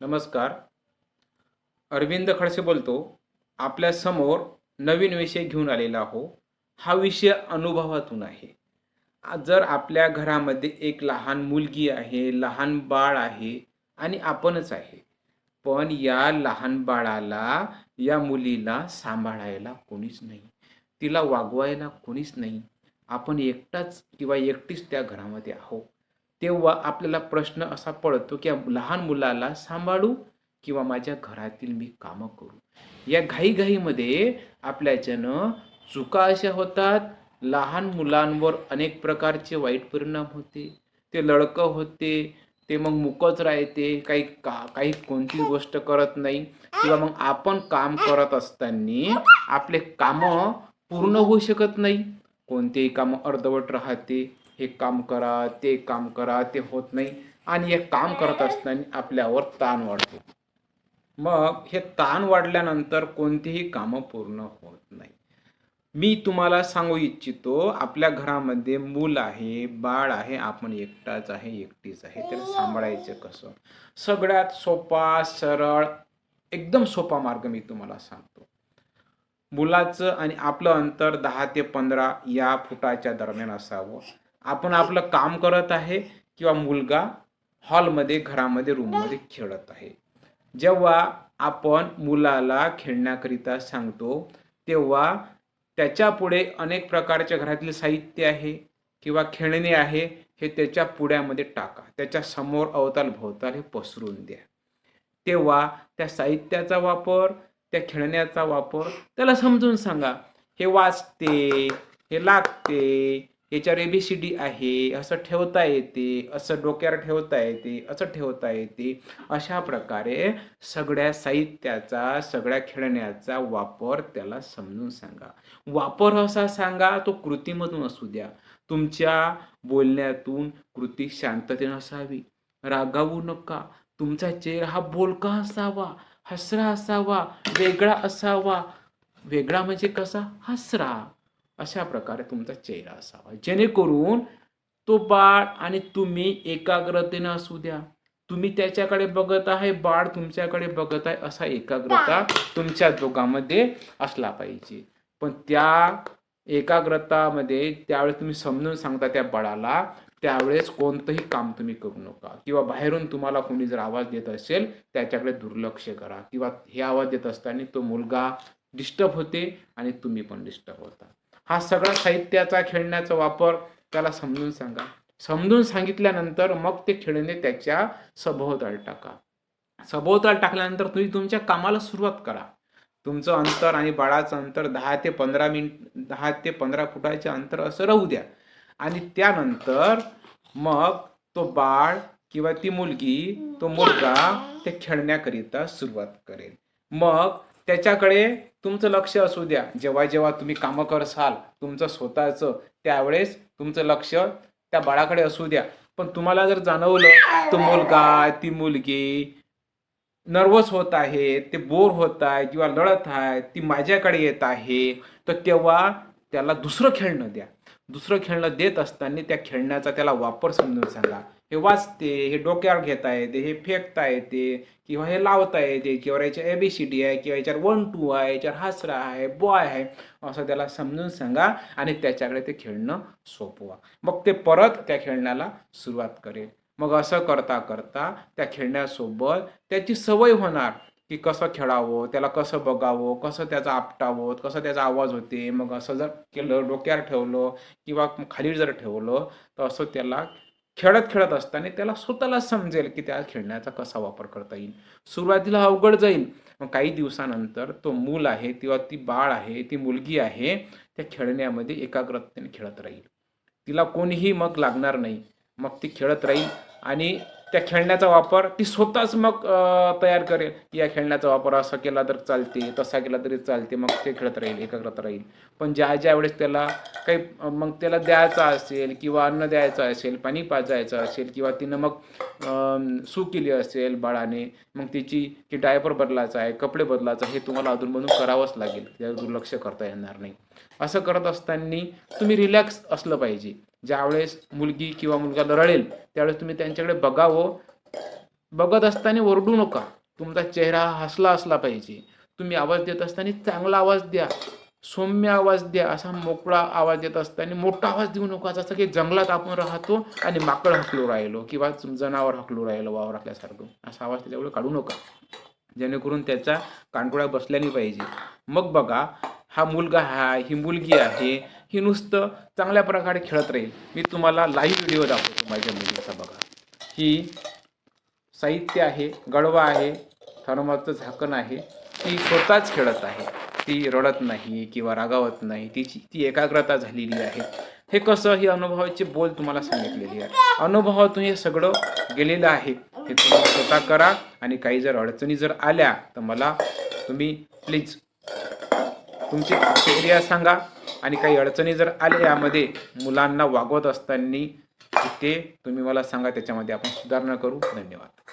नमस्कार. अरविंद खडसे बोलतो. आपल्यासमोर नवीन विषय घेऊन आलेला आहो. हा विषय अनुभवातून आहे. जर आपल्या घरामध्ये एक लहान मुलगी आहे लहान बाळ आहे आणि आपणच आहे पण या लहान बाळाला या मुलीला सांभाळायला कोणीच नाही. तिला वागवायला कोणीच नाही. आपण एकटाच किंवा एकटीच त्या घरामध्ये आहो. तेव्हा आपल्याला प्रश्न असा पडतो की लहान मुलाला सांभाळू किंवा माझ्या घरातील मी कामं करू? या घाईघाईमध्ये आपल्याच्यानं चुका अशा होतात लहान मुलांवर अनेक प्रकारचे वाईट परिणाम होते. ते लडकं होते ते मग मुकच राहते काही का काही कोणती गोष्ट करत नाही किंवा मग आपण काम करत असताना आपले कामं पूर्ण होऊ शकत नाही. कोणतेही कामं अर्धवट राहते हे काम करा ते काम करा ते होत नाही. आणि हे काम करत असताना आपल्यावर ताण वाढतो. मग हे ताण वाढल्यानंतर कोणतीही कामं पूर्ण होत नाही. मी तुम्हाला सांगू इच्छितो आपल्या घरामध्ये मूल आहे बाळ आहे आपण एकटाच आहे एकटीच आहे त्याला सांभाळायचं कसं? सगळ्यात सोपा सरळ एकदम सोपा मार्ग मी तुम्हाला सांगतो. मुलाचं आणि आपलं अंतर दहा ते पंधरा या फुटाच्या दरम्यान असावं. आपण आपलं काम करत आहे किंवा मुलगा हॉलमध्ये घरामध्ये रूममध्ये खेळत आहे. जेव्हा आपण मुलाला खेळण्याकरिता सांगतो तेव्हा त्याच्या पुढे अनेक प्रकारच्या घरातील साहित्य आहे किंवा खेळणे आहे हे त्याच्या पुड्यामध्ये टाका. त्याच्यासमोर अवताल भोवताल हे पसरून द्या. तेव्हा त्या साहित्याचा वापर त्या खेळण्याचा वापर त्याला समजून सांगा. हे वाचते हे लागते याच्यावर एबीसीडी आहे असं ठेवता येते असं डोक्यावर ठेवता येते असं ठेवता येते. अशा प्रकारे सगळ्या साहित्याचा सगळ्या खेळण्याचा वापर त्याला समजून सांगा. वापर असा सांगा तो कृतीमधून असू द्या. तुमच्या बोलण्यातून कृती शांततेने असावी. रागावू नका. तुमचा चेहरा हा बोलका असावा हसरा असावा वेगळा असावा. वेगळा म्हणजे कसा? हसरा. अशा प्रकारे तुमचा चेहरा असावा. जेणेकरून तो बाळ आणि तुम्ही एकाग्रतेनं असू द्या. तुम्ही त्याच्याकडे बघत आहे बाळ तुमच्याकडे बघत आहे असा एकाग्रता तुमच्या दोघांमध्ये असला पाहिजे. पण त्या एकाग्रतामध्ये त्यावेळेस तुम्ही समजून सांगता त्या बाळाला त्यावेळेस कोणतंही काम तुम्ही करू नका. किंवा बाहेरून तुम्हाला कोणी जर आवाज देत असेल त्याच्याकडे दुर्लक्ष करा. किंवा हे आवाज देत असताना तो मुलगा डिस्टर्ब होते आणि तुम्ही पण डिस्टर्ब होता. हा सगळा साहित्याचा खेळण्याचा वापर त्याला समजून सांगा. समजून सांगितल्यानंतर मग ते खेळणे त्याच्या सभोवताल टाका. सभोवताल टाकल्यानंतर तुम्ही तुमच्या कामाला सुरुवात करा. तुमचं अंतर आणि बाळाचं अंतर दहा ते पंधरा मिनिट दहा ते पंधरा फुटाचे अंतर असं राहू द्या. आणि त्यानंतर मग तो बाळ किंवा ती मुलगी तो मुलगा ते खेळण्याकरिता सुरुवात करेल. मग त्याच्याकडे तुमचं लक्ष असू द्या. जेव्हा जेव्हा तुम्ही कामं करसाल तुमचं स्वतःचं त्यावेळेस तुमचं लक्ष त्या बाळाकडे असू द्या. पण तुम्हाला जर जाणवलं तो मुलगा ती मुलगी नर्वस होत आहे ते बोर होत आहे किंवा लढत आहे ती माझ्याकडे येत आहे तर तेव्हा त्याला दुसरं खेळणं द्या. दुसरं खेळणं देत असताना त्या खेळण्याचा त्याला वापर समजून सांगा. हे वाचते हे डोक्यावर घेता येते हे फेकता येते किंवा हे लावता येते किंवा याच्या एबीसीडी आहे किंवा याच्यावर वन टू आहे याच्यावर हासरा आहे बॉय आहे असं त्याला समजून सांगा आणि त्याच्याकडे ते खेळणं सोपवा. मग ते परत त्या खेळण्याला सुरुवात करेल. मग असं करता करता त्या खेळण्यासोबत त्याची सवय होणार की कसं खेळावं त्याला कसं बघावं कसं त्याचं आपटावं कसं त्याचा आवाज होते. मग असं जर केलं डोक्यावर ठेवलं किंवा खाली जर ठेवलं तर असं त्याला खेळत खेळत असताना त्याला स्वतःला समजेल की त्या खेळण्याचा कसा वापर करता येईल. सुरुवातीला अवघड जाईल. मग काही दिवसानंतर तो मूल आहे किंवा ती बाळ आहे ती मुलगी आहे त्या खेळण्यामध्ये एकाग्रतेने खेळत राहील. तिला कोणीही मग लागणार नाही. मग ती खेळत राहील आणि त्या खेळण्याचा वापर ती स्वतःच मग तयार करेल. की या खेळण्याचा वापर असा केला तर चालते तसा केला तरी चालते मग ते खेळत राहील एकाग्रता राहील. पण ज्या ज्या वेळेस त्याला काही मग त्याला द्यायचं असेल किंवा अन्न द्यायचं असेल पाणी पाजायचं असेल किंवा तिनं मग सू केली असेल बाळाने मग तिची की डायपर बदलायचा आहे कपडे बदलायचं हे तुम्हाला अधूनमधून करावंच लागेल. त्यावर दुर्लक्ष करता येणार नाही. असं करत असताना तुम्ही रिलॅक्स असलं पाहिजे. ज्यावेळेस मुलगी किंवा मुलगा रडेल त्यावेळेस तुम्ही त्यांच्याकडे बघावं. बघत असताना ओरडू नका. तुमचा चेहरा हसला असला पाहिजे. तुम्ही आवाज देत असताना चांगला आवाज द्या. सौम्य आवाज द्या. असा मोकळा आवाज देत असताना मोठा आवाज देऊ नका. जसं की जंगलात आपण राहतो आणि माकड हकलू राहिलो किंवा जनावर हकलू राहिलो वावर हकल्यासारखं असा आवाज त्याच्यामुळे काढू नका. जेणेकरून त्याचा कानकुळा बसल्याने पाहिजे. मग बघा हा मुलगा हा ही मुलगी आहे. ही नुसतं चांगल्या प्रकारे खेळत राहील. मी तुम्हाला लाईव्ह व्हिडिओ दाखवतो माझ्या मुलीचा बघा. ही साहित्य आहे गडवा आहे थर्माचं झाकण आहे. ती स्वतःच खेळत आहे. ती रडत नाही किंवा रागावत नाही. तिची ती एकाग्रता झालेली आहे. हे कसं ही अनुभवाचे बोल तुम्हाला सांगितलेली आहे. अनुभवातून हे सगळं गेलेलं आहे. हे तुम्ही स्वतः करा आणि काही जर अडचणी जर आल्या तर मला तुम्ही प्लीज तुमची प्रतिक्रिया सांगा. आणि काही अडचणी जर आल्या यामध्ये मुलांना वागवत असताना ते तुम्ही मला सांगा त्याच्यामध्ये आपण सुधारणा करू. धन्यवाद.